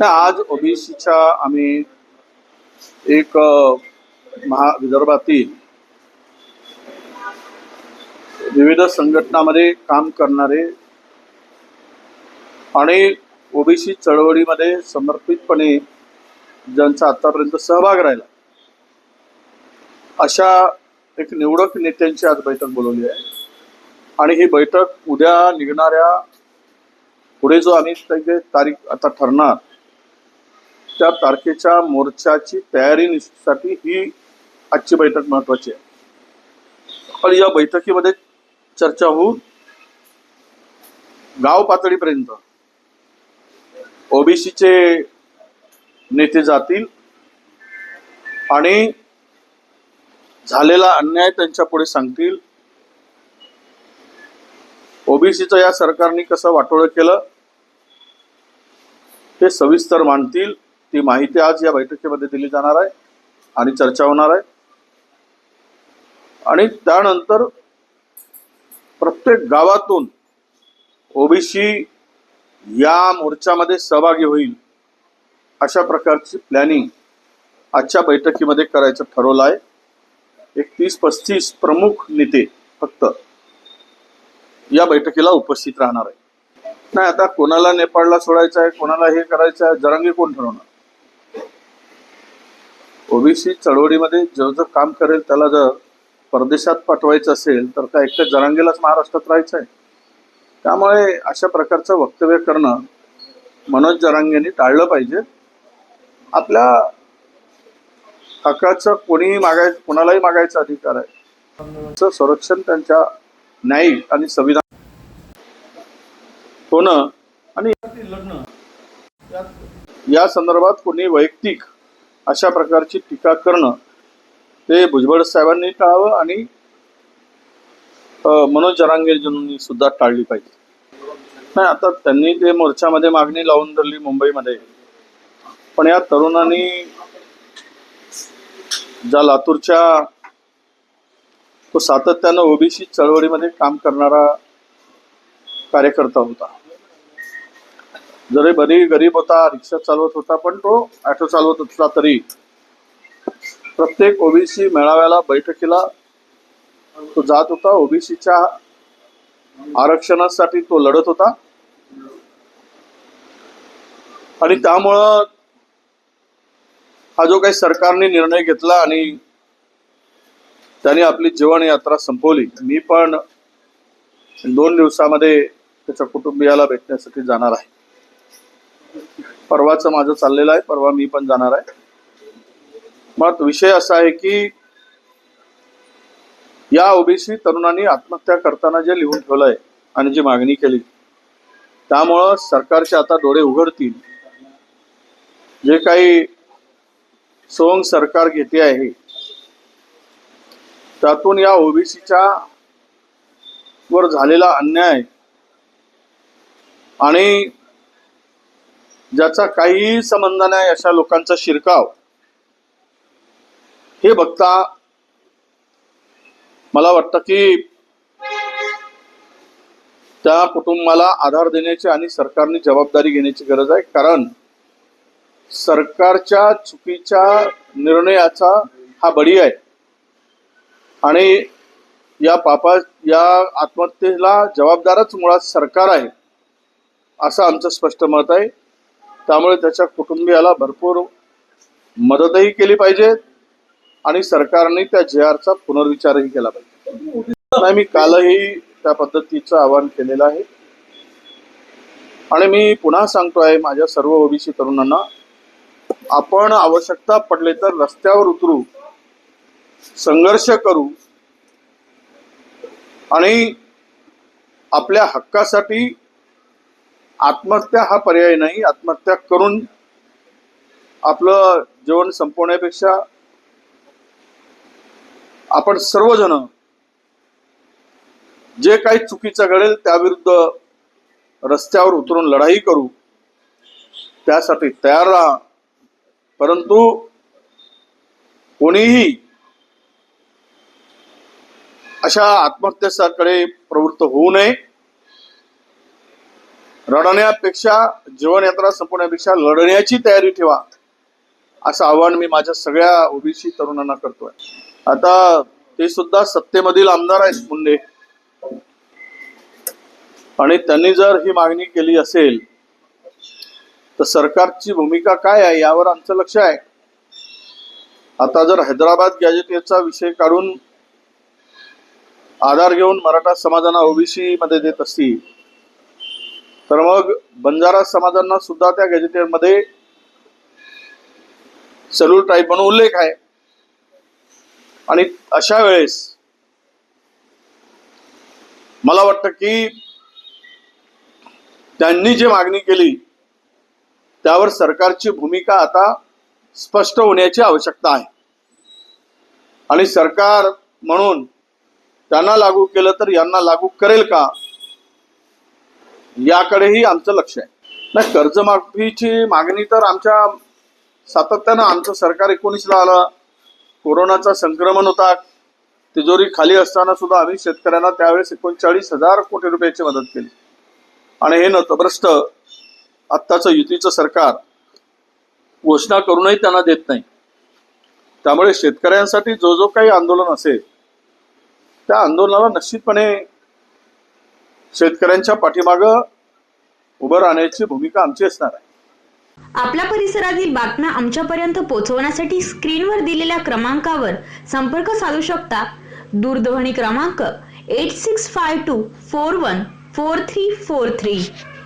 आज ओबीसीच्या आम्ही एक महा विदर्भातील विविध संघटनामध्ये काम करणारे आणि ओबीसी चळवळीमध्ये समर्पितपणे ज्यांचा आतापर्यंत सहभाग राहिला अशा एक निवडक नेत्यांची आज बैठक बोलवली आहे. आणि ही बैठक उद्या निघणाऱ्या पुढे जो आम्ही तारीख आता ठरणार त्या तारखेच्या मोर्चाची तयारीसाठी ही आजची बैठक महत्वाची आहे. पण या बैठकीमध्ये चर्चा होऊन गाव पातळीपर्यंत ओबीसीचे नेते जातील आणि झालेला अन्याय त्यांच्या पुढे सांगतील. ओबीसीचं या सरकारने कसं वाटोळं केलं ते सविस्तर मानतील ती माहिती आज या बैठकीमध्ये दिली जाणार आहे आणि चर्चा होणार आहे. आणि त्यानंतर प्रत्येक गावातून ओबीसी या मोर्चामध्ये सहभागी होईल अशा प्रकारची प्लॅनिंग आजच्या बैठकीमध्ये करायचं ठरवलं आहे. एक तीस पस्तीस प्रमुख नेते फक्त या बैठकीला उपस्थित राहणार आहे नाही आता कोणाला नेपाळला सोडायचं आहे कोणाला हे करायचं आहे जरांगी कोण ठरवणार? ओबीसी चळवळीमध्ये जो जो काम करेल त्याला जर परदेशात पाठवायचं असेल तर त्या एकट्या जरांगेलाच महाराष्ट्रात राहायचं आहे त्यामुळे अशा प्रकारचं वक्तव्य करणं मनोज जरांगेंनी टाळलं पाहिजे. आपल्या हक्काचं कोणीही मागाय कोणालाही मागायचा अधिकार आहे. त्याचं संरक्षण त्यांच्या न्यायिक आणि संविधान होणं आणि लग्न या संदर्भात कोणी वैयक्तिक अशा प्रकारची टीका करणं ते भुजबळ साहेबांनी टाळावं आणि मनोज जरांगीरजींनी सुद्धा टाळली पाहिजे. नाही आता त्यांनी ते मोर्चामध्ये मागणी लावून धरली मुंबईमध्ये. पण या तरुणांनी ज्या लातूरच्या तो सातत्यानं ओबीसी चळवळीमध्ये काम करणारा कार्यकर्ता होता. जरी बरी गरीब होता रिक्षा चालवत होता पण तो ऑटो चालवत असला तरी प्रत्येक ओबीसी मेळाव्याला बैठकीला तो जात होता. ओबीसीच्या आरक्षणासाठी तो लढत होता. आणि त्यामुळं हा जो काही सरकारने निर्णय घेतला आणि त्याने आपली जीवन यात्रा संपवली मी पण दोन दिवसामध्ये त्याच्या कुटुंबियाला भेटण्यासाठी जाणार आहे. परवाचं माझं चाललेलं आहे परवा मी पण जाणार आहे. मग विषय असा आहे की या ओबीसी तरुणांनी आत्महत्या करताना जे लिहून ठेवलंय आणि जी मागणी केली त्यामुळं सरकारचे आता डोळे उघडतील. जे काही सोंग सरकार घेते आहे त्यातून या ओबीसीच्या वर झालेला अन्याय आणि ज्याचा काही संबंध नाही अशा लोकांचा शिरकाव. हे बघता मला वाटतं की त्या कुटुंबाला आधार देण्याची आणि सरकारने जबाबदारी घेण्याची गरज आहे. कारण सरकारच्या चुकीच्या निर्णयाचा हा बळी आहे. आणि या पापा या आत्महत्येला जबाबदारच मुळात सरकार आहे असं आमचं स्पष्ट मत आहे. त्यामुळे त्याच्या कुटुंबियाला भरपूर मदतही केली पाहिजे आणि सरकारने त्या जे आरचा पुनर्विचारही केला पाहिजे. नाही मी कालही त्या पद्धतीचं आवाहन केलेलं आहे. आणि मी पुन्हा सांगतोय माझ्या सर्व ओबीसी तरुणांना आपण आवश्यकता पडले तर रस्त्यावर उतरू संघर्ष करू आणि आपल्या हक्कासाठी आत्महत्या हा पर्याय नाही. आत्महत्या करून आपलं जीवन संपवण्यापेक्षा आपण सर्वजण जे काही चुकीचं घडेल त्याविरुद्ध रस्त्यावर उतरून लढाई करू त्यासाठी तयार राहा. परंतु कोणीही अशा आत्महत्येकडे प्रवृत्त होऊ नये. रडण्यापेक्षा जीवनयात्रा संपवण्यापेक्षा लढण्याची तयारी ठेवा. असं आव्हान मी माझ्या सगळ्या ओबीसी तरुणांना करतोय. आता ते सुद्धा सत्तेमधील आमदार आहेत मुंडे. आणि त्यांनी जर ही मागणी केली असेल तर सरकारची भूमिका काय आहे यावर आमचं लक्ष आहे. आता जर हैदराबाद गॅजेटियरचा विषय काढून आधार घेऊन मराठा समाजाना ओबीसी मध्ये देत असतील तर मग बंजारा समाजांना सुद्धा त्या गॅजेटियरमध्ये सेल्युल टाईप म्हणून उल्लेख आहे. आणि अशा वेळेस मला वाटतं की त्यांनी जी मागणी केली त्यावर सरकारची भूमिका आता स्पष्ट होण्याची आवश्यकता आहे. आणि सरकार म्हणून त्यांना लागू केलं तर यांना लागू करेल का? याकडेही आमचं लक्ष आहे. नाही कर्जमाफीची मागणी तर आमच्या सातत्यानं आमचं सरकार एकोणीसला आलं. कोरोनाचा संक्रमण होता. तिजोरी खाली असताना सुद्धा आम्ही शेतकऱ्यांना त्यावेळेस एकोणचाळीस हजार कोटी रुपयाची मदत केली. आणि हे नतभ्रष्ट आत्ताचं युतीचं सरकार घोषणा करूनही त्यांना देत नाही. त्यामुळे शेतकऱ्यांसाठी जो जो काही आंदोलन असेल त्या आंदोलनाला निश्चितपणे शेतकऱ्यांच्या पाठीमागं उभं राहण्याची भूमिका आमची असणार आहे. आपल्या परिसरातील बातम्या आमच्यापर्यंत पोहोचवण्यासाठी स्क्रीनवर दिलेल्या क्रमांकावर संपर्क साधू शकता. दूरध्वनी क्रमांक eight six five two four one four three four three